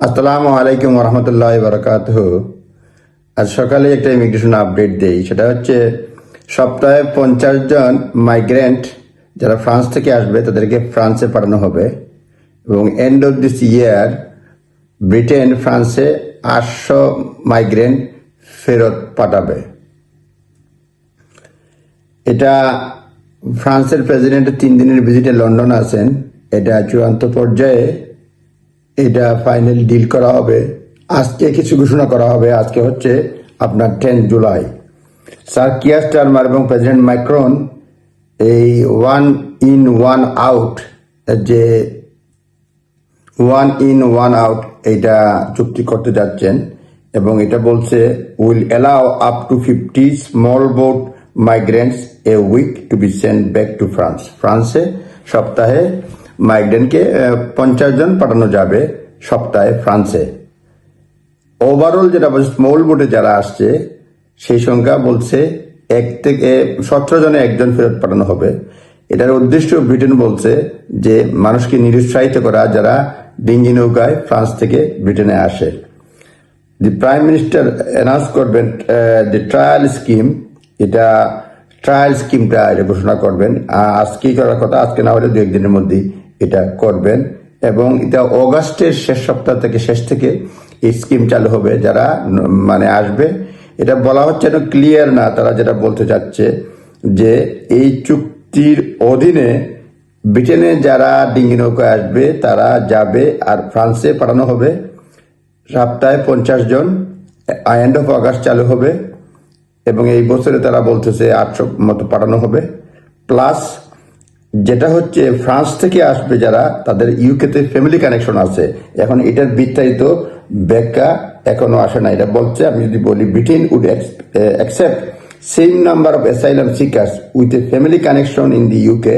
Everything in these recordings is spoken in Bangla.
আসসালামু আলাইকুম রহমতুল্লাহ বরকাত আজ সকালে একটা ইমিগ্রেশন আপডেট দেই, সেটা হচ্ছে সপ্তাহে পঞ্চাশ জন মাইগ্রেন্ট যারা ফ্রান্স থেকে আসবে, তাদেরকে ফ্রান্সে পাঠানো হবে। এবং end of this year Britain ফ্রান্সে আটশো মাইগ্রেন্ট ফেরত পাঠাবে। এটা ফ্রান্সের প্রেসিডেন্ট তিন দিনের ভিজিটে লন্ডন আছেন। এটা চূড়ান্ত পর্যায়ে এটা ফাইনাল ডিল করা হবে। আজকে কিছু ঘোষণা করা হবে। আজকে হচ্ছে আপনার ten July sir Keir Starmer এবং প্রেসিডেন্ট মাইক্রন এই ওয়ান ইন ওয়ান আউট যে ওয়ান ইন ওয়ান আউট এইটা চুক্তি করতে যাচ্ছেন এবং এটা বলছে will allow up to fifty small boat migrants a week to be send back to France ফ্রান্সে সপ্তাহে মাইগ্রেন্টকে পঞ্চাশ জন পাঠানো যাবে সপ্তাহে ফ্রান্সে। ওভারঅল যেটা স্মল বোটে যারা আসছে, সেই সংখ্যা বলছে এক থেকে সতেরো জনে একজন ফেরত পাঠানো হবে। এটার উদ্দেশ্য ব্রিটেন বলছে যে, মানুষকে নিরুৎসাহিত করা যারা ডিঙ্গি নৌকায় ফ্রান্স থেকে ব্রিটেনে আসে। দি প্রাইম মিনিস্টার অ্যানাউন্স করবেন দি ট্রায়াল স্কিম এটা ট্রায়াল স্কিমটা এটা ঘোষণা করবেন। আজকেই করার কথা? আজকে না হলে দু একদিনের মধ্যেই এটা করবেন এবং এটা অগাস্টের শেষ সপ্তাহ থেকে শেষ থেকে এই স্কিম চালু হবে যারা মানে আসবে। এটা বলা হচ্ছে না ক্লিয়ার না, তারা যেটা বলতে চাচ্ছে যে এই চুক্তির অধীনে ব্রিটেনে যারা ডিঙ্গি নৌকায় আসবে, তারা যাবে আর ফ্রান্সে পাঠানো হবে। সপ্তাহে পঞ্চাশ জন এন্ড অফ আগস্ট চালু হবে এবং এই বছরে তারা বলতেছে আটশো মতো পাঠানো হবে। প্লাস যেটা হচ্ছে ফ্রান্স থেকে আসবে যারা, তাদের ইউকেতে ফ্যামিলি কানেকশন আছে। এখন এটার বিস্তারিত ব্যাখ্যা এখনও আসে না। এটা বলছে, আমি যদি বলি Britain would accept same number of asylum seekers with a family connection in the UK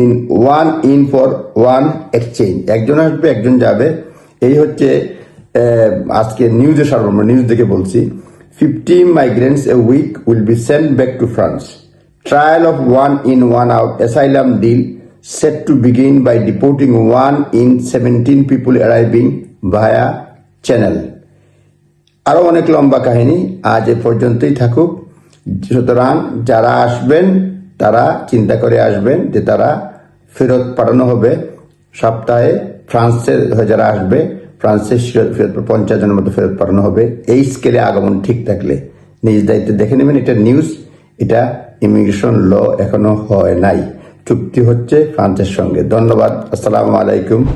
in one in for one exchange একজন আসবে, একজন যাবে। এই হচ্ছে আজকে নিউজে সর্বমোট নিউজ দেখে বলছি। Fifty migrants a week will be sent back to France trial of one in one out asylum deal set to begin by deporting one in 17 people arriving via channel. আরও অনেক লম্বা কাহিনী আজ এ পর্যন্তই থাকুক। সুতরাং যারা আসবেন, তারা চিন্তা করে আসবেন যে তারা ফেরত পাঠানো হবে। সপ্তাহে ফ্রান্সে যারা আসবে, ফ্রান্সে ফেরত পঞ্চাশ জনের মতো ফেরত পাঠানো হবে। এই স্কেলে আগমন ঠিক থাকলে। নিজ দায়িত্বে দেখে নেবেন এটা নিউজ এটা ইমিগ্রেশন ল এখনও হয় নাই। চুক্তি হচ্ছে ফ্রান্সের সঙ্গে। ধন্যবাদ। আসসালাম আলাইকুম।